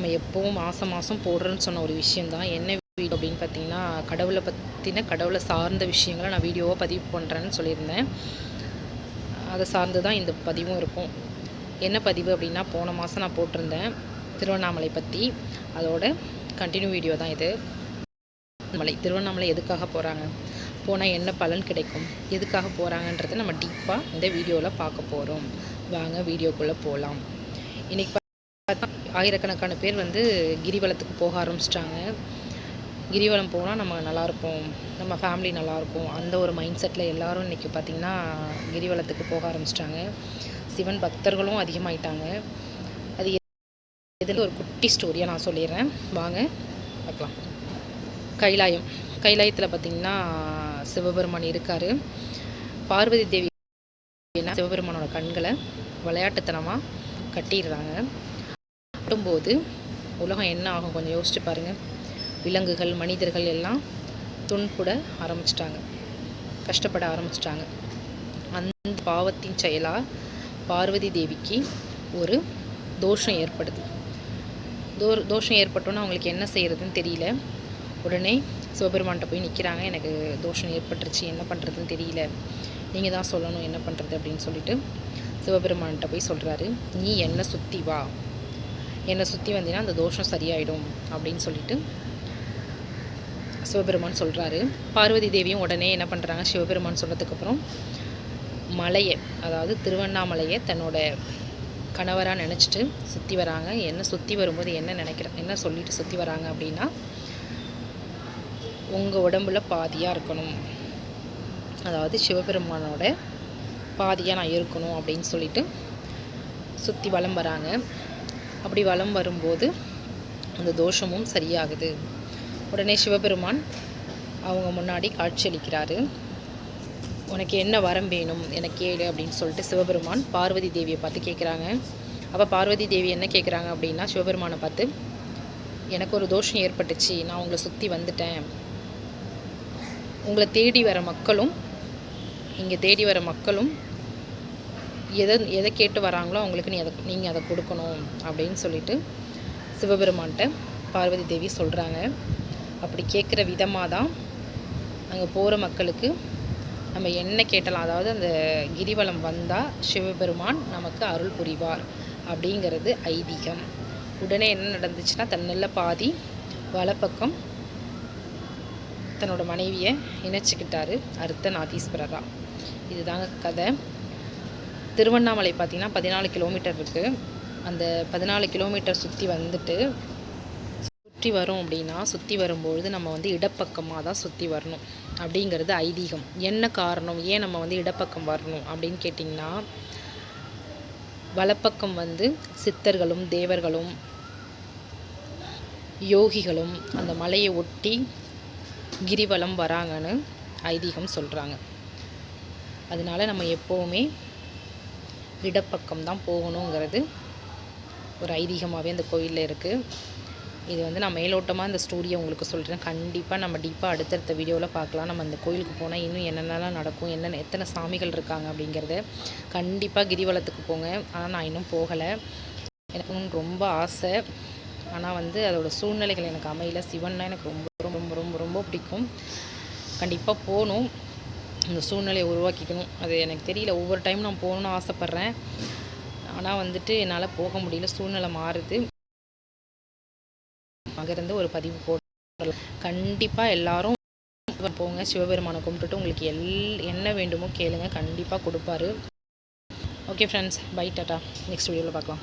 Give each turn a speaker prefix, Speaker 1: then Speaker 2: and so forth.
Speaker 1: நம்ம எப்போவும் மாதம் மாதம் போடுறேன்னு சொன்ன ஒரு விஷயந்தான் என்ன வீடியோ அப்படின்னு பார்த்தீங்கன்னா கடவுளை பற்றின கடவுளை சார்ந்த விஷயங்களை நான் வீடியோவாக பதிவு பண்ணுறேன்னு சொல்லியிருந்தேன். அதை சார்ந்து தான் இந்த பதிவும் இருக்கும். என்ன பதிவு அப்படின்னா போன மாதம் நான் போட்டிருந்தேன் திருவண்ணாமலை பற்றி அதோட கண்டினியூ வீடியோ தான் இது. மலை திருவண்ணாமலை எதுக்காக போகிறாங்க போனால் என்ன பலன் கிடைக்கும்? எதுக்காக போகிறாங்கன்றதை நம்ம டீப்பாக இந்த வீடியோவில் பார்க்க போகிறோம் வாங்க வீடியோக்குள்ளே போகலாம் இன்றைக்கி ஆயிரக்கணக்கான பேர் வந்து கிரிவலத்துக்கு போக ஆரம்பிச்சிட்டாங்க. கிரிவலம் போனால் நம்ம நல்லாயிருப்போம். நம்ம ஃபேமிலி நல்லாயிருக்கும். அந்த ஒரு மைண்ட் செட்டில் எல்லோரும் இன்றைக்கி பார்த்திங்கன்னா கிரிவலத்துக்கு போக ஆரம்பிச்சிட்டாங்க. சிவன் பக்தர்களும் அதிகமாயிட்டாங்க. அது எதில் ஒரு குட்டி ஸ்டோரியாக நான் சொல்லிடுறேன். வாங்க பார்க்கலாம். கைலாயம். கைலாயத்தில் பார்த்திங்கன்னா சிவபெருமான் இருக்கார். பார்வதி தேவி என்ன? சிவபெருமானோட கண்களை விளையாட்டுத்தனமாக கட்டிடுறாங்க. கட்டும்போது உலகம் என்ன ஆகும் கொஞ்சம் யோசிச்சு பாருங்கள் விலங்குகள் மனிதர்கள் எல்லாம் துன்புட ஆரம்பிச்சிட்டாங்க. கஷ்டப்பட ஆரம்பிச்சிட்டாங்க. அந்த பாவத்தின் செயலாக பார்வதி தேவிக்கு ஒரு தோஷம் ஏற்படுது. தோ தோஷம் ஏற்பட்டோன்னே அவங்களுக்கு என்ன செய்கிறதுன்னு தெரியல. உடனே சிவபெருமான்கிட்ட போய் நிற்கிறாங்க எனக்கு தோஷம் ஏற்பட்டுருச்சு. என்ன பண்ணுறதுன்னு தெரியல. நீங்கள் தான் சொல்லணும் என்ன பண்ணுறது அப்படின்னு சொல்லிட்டு சிவபெருமான்கிட்ட போய் சொல்கிறாரு நீ என்னை சுற்றி வா. என்னை சுற்றி வந்தீங்கன்னா அந்த தோஷம் சரியாயிடும் அப்படின்னு சொல்லிட்டு சிவபெருமான் சொல்கிறாரு பார்வதி தேவியும் உடனே என்ன பண்ணுறாங்க சிவபெருமான் சொன்னதுக்கப்புறம் மலையை அதாவது திருவண்ணாமலையை தன்னோட கணவராக நினச்சிட்டு சுற்றி வராங்க. என்ன சுற்றி வரும்போது என்ன நினைக்கிற என்ன சொல்லிட்டு சுற்றி வராங்க அப்படின்னா உங்கள் உடம்புல பாதியாக இருக்கணும். அதாவது சிவபெருமானோட பாதியாக நான் இருக்கணும் அப்படின்னு சொல்லிட்டு சுற்றி வலம் வராங்க. அப்படி வலம் வரும்போது அந்த தோஷமும் சரியாகுது. உடனே சிவபெருமான் அவங்க முன்னாடி காட்சியளிக்கிறாரு. உனக்கு என்ன வரம் வேணும்? எனக்கு கேளு அப்படின்னு சொல்லிட்டு சிவபெருமான் பார்வதி தேவியை பார்த்து கேட்குறாங்க. அப்போ பார்வதி தேவி என்ன கேட்குறாங்க அப்படின்னா சிவபெருமானை பார்த்து எனக்கு ஒரு தோஷம் ஏற்பட்டுச்சு. நான் உங்களை சுற்றி வந்துட்டேன். உங்களை தேடி வர மக்களும் இங்கே தேடி வர மக்களும் எதை எதை கேட்டு வராங்களோ அவங்களுக்கு நீ அதை நீங்கள் அதை கொடுக்கணும் அப்படின்னு சொல்லிட்டு சிவபெருமான்கிட்ட பார்வதி தேவி சொல்கிறாங்க அப்படி கேட்குற விதமாக தான் அங்கே போகிற மக்களுக்கு நம்ம என்ன கேட்டலாம்? அதாவது அந்த கிரிவலம் வந்தால் சிவபெருமான் நமக்கு அருள் புரிவார் அப்படிங்கிறது ஐதீகம். உடனே என்ன நடந்துச்சுன்னா தன்னில் பாதி வலப்பக்கம் தன்னோட மனைவியை இணைச்சிக்கிட்டாரு அர்த்த நாதீஸ்வரரா இதுதாங்க கதை. திருவண்ணாமலை பார்த்திங்கன்னா பதினாலு கிலோமீட்டர் இருக்குது அந்த பதினாலு கிலோமீட்டர் சுற்றி வந்துட்டு சுற்றி வரோம் அப்படின்னா சுற்றி வரும்பொழுது நம்ம வந்து இடப்பக்கமாக தான் சுற்றி வரணும் அப்படிங்கிறது ஐதீகம். என்ன காரணம்? ஏன் நம்ம வந்து இடப்பக்கம் வரணும் அப்படின்னு கேட்டிங்கன்னா வலப்பக்கம் வந்து சித்தர்களும் தேவர்களும் யோகிகளும் அந்த மலையை ஒட்டி கிரிவலம் வராங்கன்னு ஐதீகம் சொல்கிறாங்க அதனால் நம்ம எப்போவுமே இடப்பக்கம் தான் போகணுங்கிறது ஒரு ஐதீகமாகவே அந்த கோயிலில் இருக்குது இது வந்து நான் மேலோட்டமாக இந்த ஸ்டோரியை உங்களுக்கு சொல்கிறேன் கண்டிப்பாக நம்ம டீப்பாக அடுத்தடுத்த வீடியோவில் பார்க்கலாம். நம்ம அந்த கோயிலுக்கு போனால் இன்னும் என்னென்னலாம் நடக்கும் என்னென்ன எத்தனை சாமிகள் இருக்காங்க அப்படிங்கிறத கண்டிப்பாக கிரிவலத்துக்கு போங்க. ஆனால் நான் இன்னும் போகலை. எனக்கு ரொம்ப ஆசை. ஆனால் வந்து அதோடய சூழ்நிலைகள் எனக்கு அமையல. சிவன்னா எனக்கு ரொம்ப ரொம்ப ரொம்ப ரொம்ப பிடிக்கும். கண்டிப்பாக போகணும். அந்த சூழ்நிலையை உருவாக்கிக்கணும். அது எனக்கு தெரியல. ஒவ்வொரு டைம் நான் போகணுன்னு ஆசைப்பட்றேன். ஆனால் வந்துட்டு என்னால் போக முடியல. சூழ்நிலை மாறுது. அங்கேருந்து ஒரு பதிவு போடலாம். கண்டிப்பாக எல்லாரும் போங்க. சிவபெருமானை கும்பிட்டுட்டு உங்களுக்கு எல் என்ன வேண்டுமோ கேளுங்க. கண்டிப்பாக கொடுப்பாரு. ஓகே ஃப்ரெண்ட்ஸ் பை டாட்டா நெக்ஸ்ட் வீடியோவில் பார்க்கலாம்.